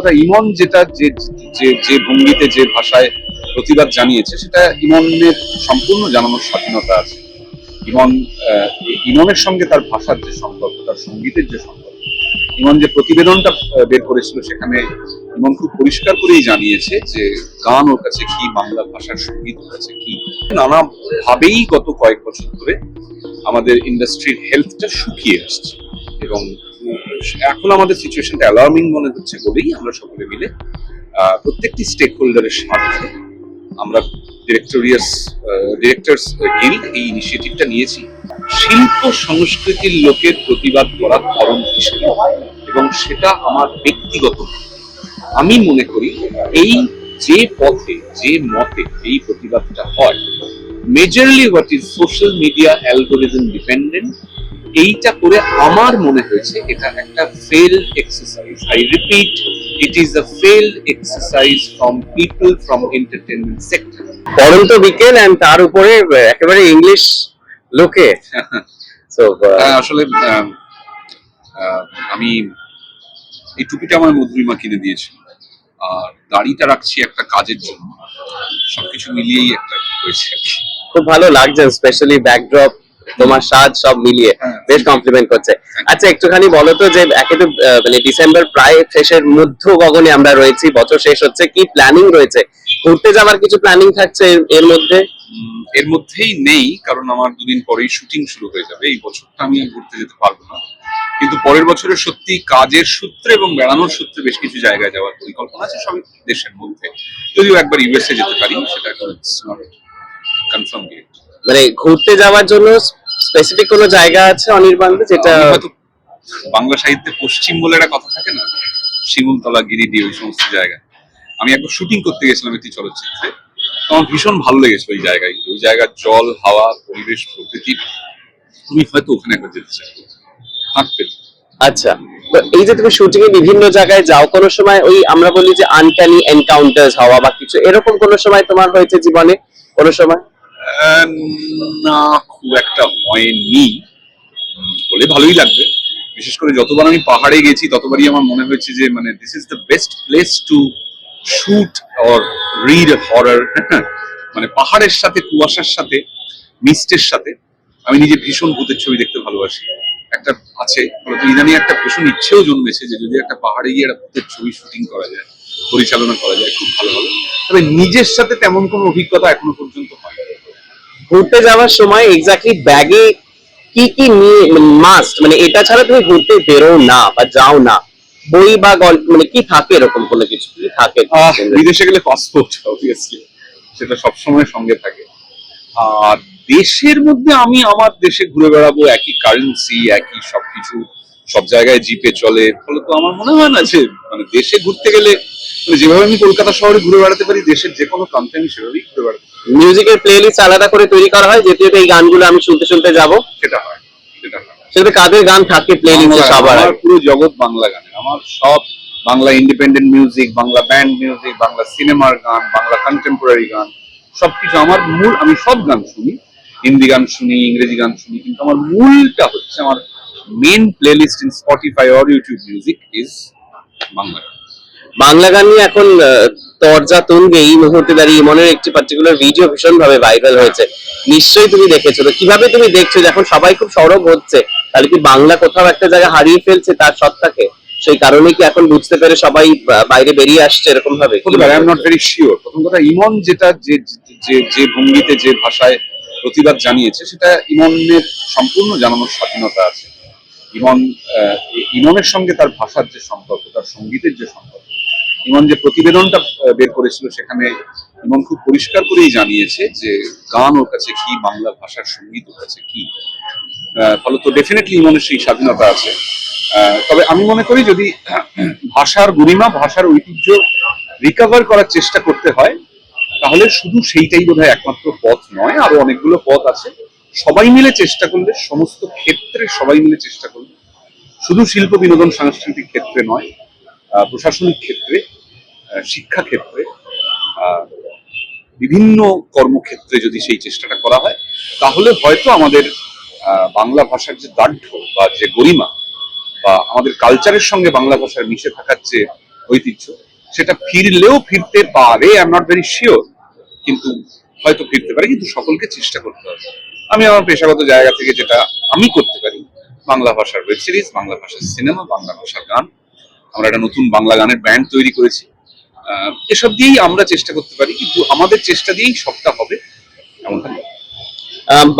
কথা ইমন যেটা যে যে ভঙ্গিতে, যে ভাষায় প্রতিবাদ জানিয়েছে, সেটা ইমনের সম্পূর্ণ জানানোর স্বাধীনতা আছে। ইমন ইমনের সঙ্গে তার ভাষার যে সম্পর্ক, তার সঙ্গীতের যে সম্পর্ক, ইমন যে প্রতিবেদনটা বের করেছিল, সেখানে ইমন খুব পরিষ্কার করেই জানিয়েছে যে গান ওর কাছে কি, বাংলা ভাষার সংগীত ওর কাছে কি। নানা ভাবেই গত কয়েক বছর ধরে আমাদের ইন্ডাস্ট্রির হেলথটা শুকিয়ে আসছে এবং এখন আমাদের সিচুয়েশনটা অ্যালার্মিং মনে হচ্ছে বলেই আমরা সকলে মিলে প্রত্যেকটি স্টেক হোল্ডারের স্বার্থে আমরা ডিরেক্টোরিয়াস ডিরেক্টরস গিল্ড এই ইনিশিয়েটিভটা নিয়েছি। শিল্প সংস্কৃতির লোকের প্রতিবাদ করার ধরন হিসেবে এবং সেটা আমার ব্যক্তিগত। আমি মনে করি এই যে পথে, যে মতে এই প্রতিবাদটা হয় majorly what is social media algorithm dependent এইটা করে আমার মনে হয়েছে এটা একটা fail exercise I repeat it is a fail exercise from people from entertainment sector পরন্ত বিকেল এন্ড তার উপরে একেবারে ইংলিশ লোকে। তো আসলে আমি এই টুপিটা আমার মধুরিমা কিনে দিয়েছিল আর দাড়িটা রাখছি একটা কাজের জন্য। সবকিছু মিলিয়েই একটা হয়েছে। খুব ভালো লাগছে স্পেশালি ব্যাকড্রপ তোমার সাজ সব মিলিয়ে হ্যাঁ। বেশ কমপ্লিমেন্ট করছে। আচ্ছা একটুখানি বলো তো যে একে তো মানে ডিসেম্বর প্রায় শেষের মধ্য গগনে আমরা রয়েছি বছর শেষ হচ্ছে কি প্ল্যানিং রয়েছে? ঘুরতে যাওয়ার কিছু প্ল্যানিং থাকছে এর- মধ্যে? এর মধ্যেই নেই কারণ আমার দুদিন পরেই শুটিং শুরু হয়ে যাবে এই বছরটা আমি আর ঘুরতে যেতে পারব না। কিন্তু পরের বছরে সত্যি কাজের সূত্রে এবং বেড়ানোর সূত্রে বেশ কিছু জায়গায় যাওয়ার পরিকল্পনা আছে সব দেশের মধ্যে। যদিও একবার ইউএসএ যেতে পারি সেটা কনফার্ম ডেট মানে ঘুরতে যাওয়ার জন্য স্পেসিফিক কোনো জায়গা আছে অনির্বাণে যেটা বাংলা সাহিত্যে পশ্চিম বলে একটা কথা থাকে না? শিমুলতলা গিরিডি ওই সমস্ত জায়গা। আমি একবার শুটিং করতে গেছিলাম একটি চলচ্চিত্রে। আমার ভীষণ ভালো লেগেছিল ওই জায়গায়। ওই জায়গার জল হাওয়া পরিবেশ প্রকৃতি তুমি হয়তো ওখানে একবার যেতে চাই হাঁটতে আচ্ছা। তো এই যে তুমি শুটিং এ বিভিন্ন জায়গায় যাও কোনো সময় ওই আমরা বলি যে আনক্যানি এনকাউন্টার্স হওয়া বা কিছু এরকম কোনো সময় তোমার হয়েছে জীবনে? কোনো সময়? না, খুব একটা হয়নি। বলে ভালোই লাগবে। বিশেষ করে যতবার আমি পাহাড়ে গেছি, ততবারই আমার মনে হয়েছে যে মানে this is the best place to shoot or read horror মানে পাহাড়ের সাথে, কুয়াশার সাথে, মিস্টের সাথে, আমি নিজে ভীষণ ভূতের ছবি দেখতে ভালোবাসি। একটা আছে ফলত ইদানি একটা ভীষণ ইচ্ছেও জন্মেছে যে, যদি একটা পাহাড়ে গিয়ে একটা ভূতের ছবি শুটিং করা যায়, পরিচালনা করা যায়, খুব ভালো হবে। তবে নিজের সাথে তেমন কোনো অভিজ্ঞতা এখনও পর্যন্ত ঘুরতে যাওয়ার সময় এক্স্যাক্টলি ব্যাগে কি কি নিয়ে মাস্ট মানে এটা ছাড়া তুমি ঘুরতে বেরো না বা যাও না বই বা গল্প মানে কি থাকে এরকম কোনো কিছু কি থাকে বিদেশে গেলে পাসপোর্ট অবভিয়াসলি সেটা সবসময় সঙ্গে থাকে আর দেশের মধ্যে আমি আমার দেশে ঘুরে বেড়াবো, একই কারেন্সি একই সবকিছু, সব জায়গায় জিপে চলে, ফলে তো আমার মনে হয় না যে মানে দেশে ঘুরতে গেলে মানে যেভাবে আমি কলকাতা শহরে ঘুরে বেড়াতে পারি, দেশের যে কোনো প্রান্তে আমি সেভাবেই ঘুরে বেড়াতে। মিউজিকের প্লেলিস্ট আলাদা করে তৈরি করা হয় যেতে এই গানগুলো আমি শুনতে শুনতে যাব। সেটা হয় সেটা হয়। কাদের গান থাকে প্লেলিস্টে সবার আমার পুরো জগৎ বাংলা গানে। আমার সব Bangla independent music Bangla band music Bangla সিনেমার গান বাংলা কন্টেম্পোরারি গান সবকিছু আমার মূল আমি সব গান শুনি। হিন্দি গান শুনি ইংরেজি গান শুনি কিন্তু আমার মূলটা হচ্ছে আমার main playlist in Spotify or YouTube music is Bangla গান। বাংলা গান নিয়ে এখন আহ, তরজা তুঙ্গে এই মুহূর্তে দাঁড়িয়ে ইমনের একটি পার্টিকুলার ভিডিও ভীষণ ভাবে ভাইরাল হয়েছে। নিশ্চয়ই তুমি দেখেছ। তো কীভাবে তুমি দেখছ যখন সবাই খুব সরব হচ্ছে? তাহলে কি বাংলা কোথাও একটা জায়গা হারিয়ে ফেলছে তার সত্তাকে? সেই কারণে কি এখন বুঝতে পেরে সবাই বাইরে বেরিয়ে আসছে এরকম ভাবে I am not very sure প্রথম কথা, ইমন যেটা যে যে যে ভঙ্গিতে, যে ভাষায় প্রতিবাদ জানিয়েছে, সেটা ইমনের সম্পূর্ণ জানানোর স্বাধীনতা আছে। ইমন ইমনের সঙ্গে তার ভাষার যে সম্পর্ক, তার সঙ্গীতের যে সম্পর্ক ইমন যে প্রতিবেদনটা বের করেছিল সেখানে ইমন খুব পরিষ্কার করেই জানিয়েছে যে গান ওর কাছে কি, বাংলা ভাষার সংগীত ওর কাছে কি। ফলত ডেফিনেটলি ইমনের সেই স্বাধীনতা আছে। তবে আমি মনে করি যদি ভাষার গরিমা, ভাষার ঐতিহ্য রিকভার করার চেষ্টা করতে হয়, তাহলে শুধু সেইটাই বোধহয় একমাত্র পথ নয়, আরও অনেকগুলো পথ আছে। সবাই মিলে চেষ্টা করলে, সমস্ত ক্ষেত্রে সবাই মিলে চেষ্টা করলে, শুধু শিল্প বিনোদন সাংস্কৃতিক ক্ষেত্রে নয় প্রশাসনিক ক্ষেত্রে আহ, শিক্ষা ক্ষেত্রে আহ, বিভিন্ন কর্মক্ষেত্রে যদি সেই চেষ্টাটা করা হয় তাহলে হয়তো আমাদের বাংলা ভাষার যে দার্ঢ্য বা যে গরিমা বা আমাদের কালচারের সঙ্গে বাংলা ভাষার মিশে থাকার যে ঐতিহ্য সেটা ফিরলেও ফিরতে পারে I am not very sure কিন্তু হয়তো ফিরতে পারে কিন্তু সকলকে চেষ্টা করতে হবে। আমি আমার পেশাগত জায়গা থেকে যেটা আমি করতে পারি বাংলা ভাষার ওয়েব সিরিজ বাংলা ভাষার সিনেমা বাংলা ভাষার গান। আমরা একটা নতুন বাংলা গানের ব্যান্ড তৈরি করেছি। এসব দিয়েই আমরা চেষ্টা করতে পারি কিন্তু আমাদের চেষ্টা দিয়েই সবটা হবে এমনটা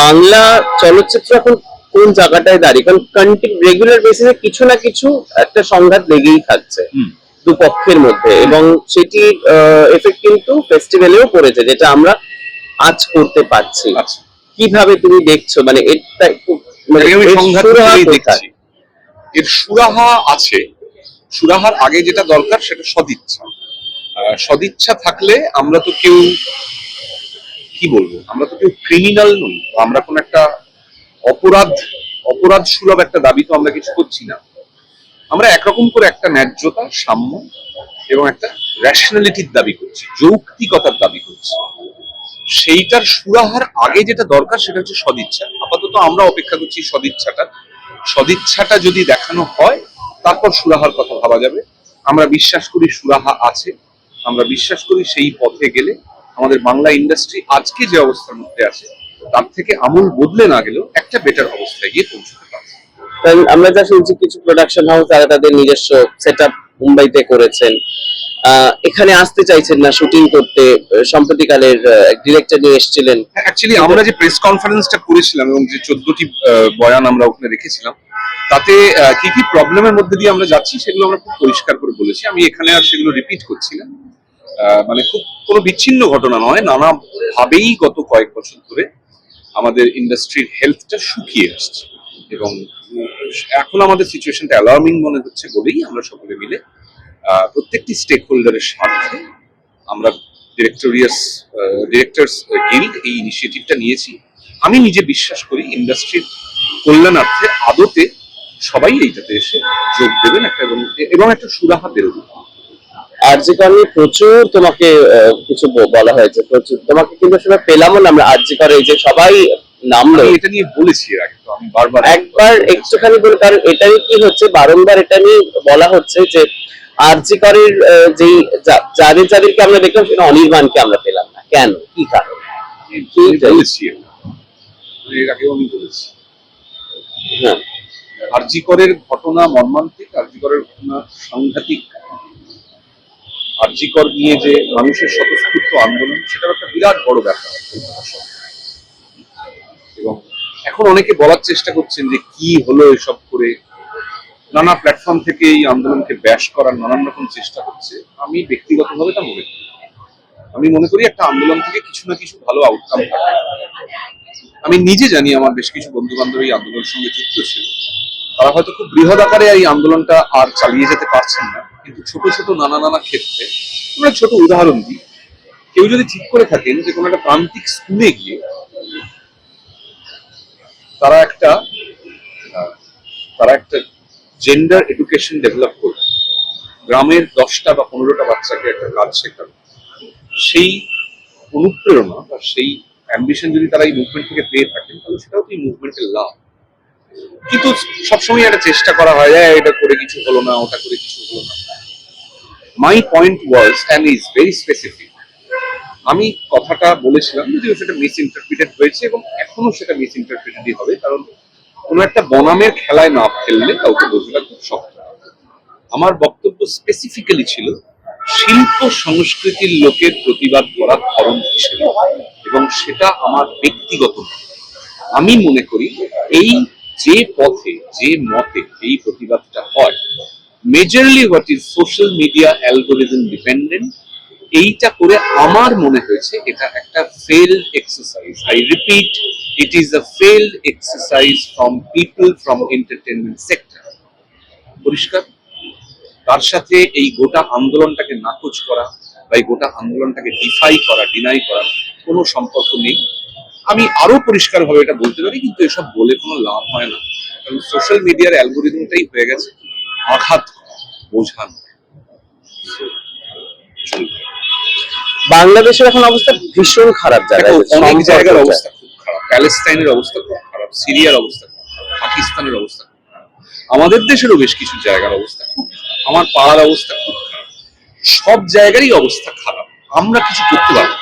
বাংলা চলচ্চিত্র এখন কোন জায়গাটায় দাঁড়িয়ে? কারণ রেগুলার বেসিসে কিছু না কিছু একটা সংঘাত লেগেই থাকছে। দুপক্ষের মধ্যে এবং সেটি এফেক্ট কিন্তু ফেস্টিভ্যালেও পড়েছে যেটা আমরা আজ করতে পারছি। আচ্ছা। কীভাবে তুমি দেখছ? মানে এটা মানে এর সুরাহা আছে। সুরাহার আগে যেটা দরকার সেটা সদিচ্ছা। সদিচ্ছা থাকলে আমরা তো কেউ, কি বলব, আমরা তো কেউ ক্রিমিনাল নই। আমরা কোন একটা অপরাধ অপরাধ সুলভ একটা দাবি তো আমরা কিছু করছি না। আমরা একরকম করে একটা ন্যায্যতা, সাম্য এবং একটা রেশনালিটির দাবি করছি, যৌক্তিকতার দাবি করছি। সেইটার সুরাহার আগে যেটা দরকার সেটা হচ্ছে সদিচ্ছা। আপাতত আমরা অপেক্ষা করছি সদিচ্ছাটা সদিচ্ছাটা যদি দেখানো হয়, তারপর সুরাহার কথা ভাবা যাবে। আমরা বিশ্বাস করি সুরাহা আছে। আমরা বিশ্বাস করি সেই পথে গেলে আমাদের বাংলা ইন্ডাস্ট্রি আজকে যে অবস্থার মধ্যে আছে তার থেকে আমূল বদলে না গেলেও একটা বেটার অবস্থায় গিয়ে পৌঁছতে পারবে। আমরা যা শুনছি কিছু প্রোডাকশন হাউস তারা তাদের নিজস্ব সেট মুম্বাইতে করেছেন। এখানে আসতে চাইছেন না শুটিং করতে সম্প্রতিকালের ডিরেক্টর নিয়ে এসেছিলেন। অ্যাকচুয়ালি আমরা যে প্রেস কনফারেন্সটা করেছিলাম এবং যে চোদ্দটি বয়ান আমরা ওখানে রেখেছিলাম তাতে কি কি প্রবলেমের মধ্যে দিয়ে আমরা যাচ্ছি সেগুলো আমরা খুব পরিষ্কার করে বলেছি। আমি এখানে আর সেগুলো রিপিট করছি না। আহ, মানে খুব কোনো বিচ্ছিন্ন ঘটনা নয় নানা ভাবেই গত কয়েক বছর ধরে আমাদের ইন্ডাস্ট্রির হেলথটা শুকিয়ে আসছে। এবং এখন আমাদের সিচুয়েশনটা অ্যালার্মিং মনে হচ্ছে বলেই আমরা সকলে মিলে প্রত্যেকটি স্টেক হোল্ডারের স্বার্থে আমরা ডিরেক্টোরিয়াস ডিরেক্টরস গিল্ড এই ইনিশিয়েটিভটা নিয়েছি। আমি নিজে বিশ্বাস করি ইন্ডাস্ট্রির কল্যাণার্থে আদতে সবাই এইটাতে এসে যোগ দেবেন একটা এবং একটা সুরাহা বেরোবে। আর যে কারণে প্রচুর তোমাকে কিছু বলা হয়েছে প্রচুর। তোমাকে কিন্তু আসলে পেলামও না আমরা আর্জি করে এই যে সবাই নামলো। এটা নিয়ে বলেছি বারবার একবার একটুখানি বলে কারণ এটাই কি হচ্ছে বারংবার এটা নিয়ে বলা হচ্ছে যে আরজি করের আহ, যেই যা- যাদের যাদেরকে আমরা দেখলাম সেটা অনির্বাণকে আমরা পেলাম না। কেন? কি কারণ? বলেছি। এর আগেও আমি বলেছি। হ্যাঁ। আরজিকরের ঘটনা মর্মান্তিক আরজিকরের ঘটনা সাংঘাতিক। আরজিকর নিয়ে যে মানুষের স্বতঃস্ফূর্ত আন্দোলন সেটার একটা বিরাট বড় ব্যাপার। এবং এখন অনেকে বলার চেষ্টা করছেন যে কি হলো এসব করে। নানা প্ল্যাটফর্ম থেকে এই আন্দোলনকে ব্যাশ করার নানান রকম চেষ্টা হচ্ছে। আমি ব্যক্তিগতভাবে তা মনে করি। আমি মনে করি একটা আন্দোলন থেকে কিছু না কিছু ভালো আউটকাম থাকে। আমি নিজে জানি আমার বেশ কিছু বন্ধু বান্ধব এই আন্দোলনের সঙ্গে যুক্ত ছিল। তারা হয়তো খুব বৃহৎ আকারে এই আন্দোলনটা আর চালিয়ে যেতে পারছেন না। কিন্তু ছোট ছোট নানা নানা ক্ষেত্রে আমরা ছোট উদাহরণ দিই। কেউ যদি ঠিক করে থাকেন যে কোনো একটা প্রান্তিক স্কুলে গিয়ে তারা একটা তারা একটা জেন্ডার এডুকেশন ডেভেলপ করবে। গ্রামের দশটা বা পনেরোটা বাচ্চাকে একটা কাজ শেখাবে। সেই অনুপ্রেরণা বা সেই অ্যাম্বিশন যদি তারা এই মুভমেন্ট থেকে পেয়ে থাকেন তাহলে সেটাও তো এই মুভমেন্টের লাভ। কিন্তু সবসময় একটা চেষ্টা করা হয় "এই, এটা করে কিছু হলো না ওটা করে কিছু হলো না। My point was and is very specific আমি কথাটা বলেছিলাম যদিও সেটা মিস ইন্টারপ্রিটেড হয়েছে এবং এখনও সেটা মিস ইন্টারপ্রিটেডই হবে, কারণ কোনো একটা বনামের খেলায় না ফেললে কাউকে বোঝাটা খুব শক্ত। আমার বক্তব্য স্পেসিফিক্যালি ছিল শিল্প সংস্কৃতির লোকের প্রতিবাদ করার ধরন হিসেবে এবং সেটা আমার ব্যক্তিগত আমি মনে করি এই যে পথে, যে মতে এই প্রতিবাদটা হয় majorly what is social media algorithm dependent এইটা করে আমার মনে হয়েছে এটা একটা failed exercise I repeat it is a failed exercise from people from entertainment sector পরিষ্কার? তার সাথে এই গোটা আন্দোলনটাকে নাকচ করা বা এই গোটা আন্দোলনটাকে ডিফাই করা ডিনাই করা কোনো সম্পর্ক নেই। আমি আরও পরিষ্কারভাবে এটা বলতে পারি, কিন্তু এসব বলে কোনো লাভ হয় না। কারণ সোশ্যাল মিডিয়ার অ্যালগোরিদমটাই হয়ে গেছে। আঘাত বোঝানো। বাংলাদেশের এখন অবস্থা ভীষণ খারাপ জায়গায় অনেক জায়গার অবস্থা খুব খারাপ। প্যালেস্টাইনের অবস্থা খুব খারাপ সিরিয়ার অবস্থা পাকিস্তানের অবস্থা আমাদের দেশেরও বেশ কিছু জায়গার অবস্থা খুব আমার পাড়ার অবস্থা খুব খারাপ। সব জায়গারই অবস্থা খারাপ। আমরা কিছু করতে পারব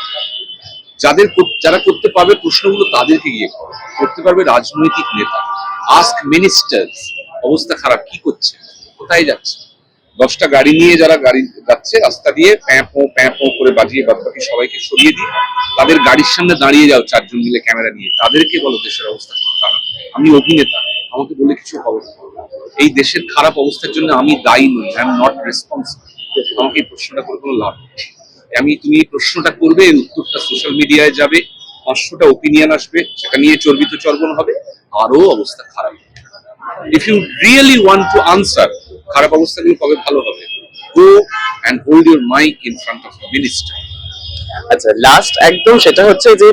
যাদের যারা করতে পারবে প্রশ্নগুলো তাদেরকে গিয়ে করো। করতে পারবে রাজনৈতিক নেতা। আস্ক মিনিস্টার অবস্থা খারাপ কি করছে? কোথায় যাচ্ছে? দশটা গাড়ি নিয়ে যারা গাড়ি যাচ্ছে, রাস্তা দিয়ে প্যাঁপো প্যাঁপো করে বাজিয়ে বাদ বাকি সবাইকে সরিয়ে দিয়ে তাদের গাড়ির সামনে দাঁড়িয়ে যাও চারজন মিলে ক্যামেরা নিয়ে। তাদেরকে বলো দেশের অবস্থা খুব খারাপ। আমি অভিনেতা, আমাকে বলে কিছু হবে এই দেশের খারাপ অবস্থার জন্য আমি দায়ী নই আই এম নট রেসপন্সিবল আমাকে এই প্রশ্নটা করে কোনো লাভ নেই। আমি, তুমি এই প্রশ্নটা করবে, এর উত্তরটা সোশ্যাল মিডিয়ায় যাবে, পাঁচশোটা ওপিনিয়ন আসবে, সেটা নিয়ে চর্বিত চর্বণ হবে আরও অবস্থা খারাপ if you really want to answer খারাপ অবস্থাগুলো কবে ভালো হবে? Go and hold your mic in front of minister আচ্ছা লাস্ট একদম সেটা হচ্ছে যে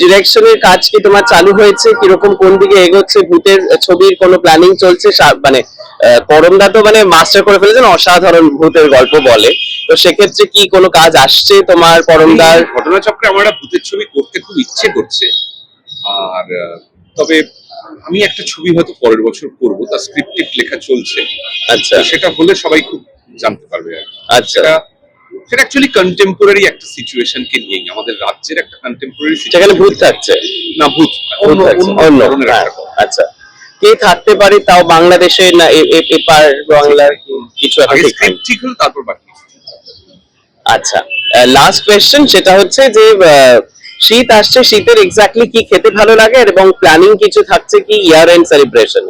ডিরেকশনের কাজ কি তোমার চালু হয়েছে? কীরকম কোন দিকে এগোচ্ছে? ভূতের ছবির কোনো প্ল্যানিং চলছে? মানে আহ, পরমদা তো মানে মাস্টার করে ফেলেছেন অসাধারণ ভূতের গল্প বলে। তো সেক্ষেত্রে কি কোনো কাজ আসছে তোমার পরমদার? ঘটনাচক্রে আমার ভূতের ছবি করতে খুব ইচ্ছে করছে। আর তবে আমি একটা ছবি হয়তো পরের বছর করব তার স্ক্রিপ্টেড লেখা চলছে। আচ্ছা। সেটা হলে সবাই খুব জানতে পারবে আচ্ছা। সেটা অ্যাকচুয়ালি কন্টেম্পোরারি একটা সিচুয়েশনকে নিয়েই আমাদের রাজ্যের একটা কন্টেম্পোরারি সেখানে ভূত থাকছে। না ভূত অন্য অন্য অন্য ধরনের হ্যাঁ, আচ্ছা। কে থাকতে পারে তাও বাংলাদেশে না এপার বাংলার কিছু একটা ঠিক হলো তারপর বাকি। আচ্ছা। লাস্ট কোয়েশ্চেন সেটা হচ্ছে যে আহ, শীত আসছে শীতের এক্স্যাক্টলি কি খেতে ভালো লাগে এবং প্ল্যানিং কিছু থাকছে কি ইয়ার এন্ড সেলিব্রেশন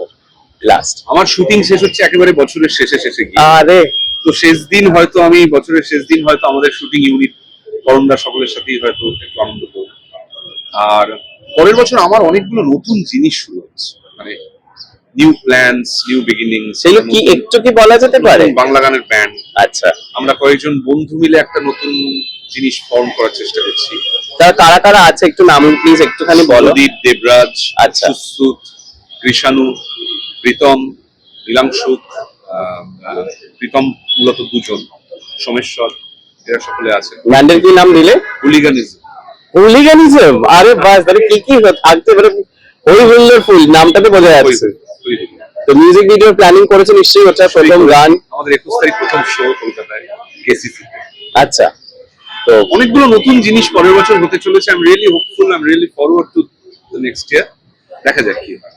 লাস্ট আমার শুটিং শেষ হচ্ছে একেবারে বছরের শেষে শেষে গিয়ে। আরে। তো শেষ দিন হয়তো আমি বছরের শেষ দিন হয়তো আমাদের শুটিং ইউনিট করমদা সকলের সাথেই হয়তো একটু আনন্দ করব। আর পরের বছর আমার অনেকগুলো নতুন জিনিস শুরু হচ্ছে। মানে নিউ প্ল্যানস নিউ বিগিনিং সেগুলো কি একটু কি বলা যেতে পারে? বাংলা গানের ব্যান্ড আচ্ছা। আমরা কয়েকজন বন্ধু মিলে একটা নতুন জিনিস ফর্ম করার চেষ্টা করছি। তা কারা কারা আছে? একটু নাম প্লিজ একটুখানি বলো। প্রদীপ দেবরাজ আচ্ছা। সুশ্রুত কৃষাণু প্রীতম নীলাংশুক প্রীতম মূলত দুজন। সোমেশ্বর এরা সকলে আছে। ব্যান্ডের কি নাম দিলে? হুলিগানিজম। হুলিগানিজম? আরে বাস তাহলে কি কি থাকতে পারে? হই হুল্লোর ফুল নামটাতে বোঝা যাচ্ছে। তো মিউজিক ভিডিও প্ল্যানিং করেছে নিশ্চয়ই ওটা প্রথম গান। আমাদের একুশ তারিখ প্রথম শো কলকাতায় কেসিসি আচ্ছা। তো অনেকগুলো নতুন জিনিস পরের বছর হতে চলেছে। আমি রিয়েলি হোপফুল আমি really forward to next year দেখা যাক কি হয়।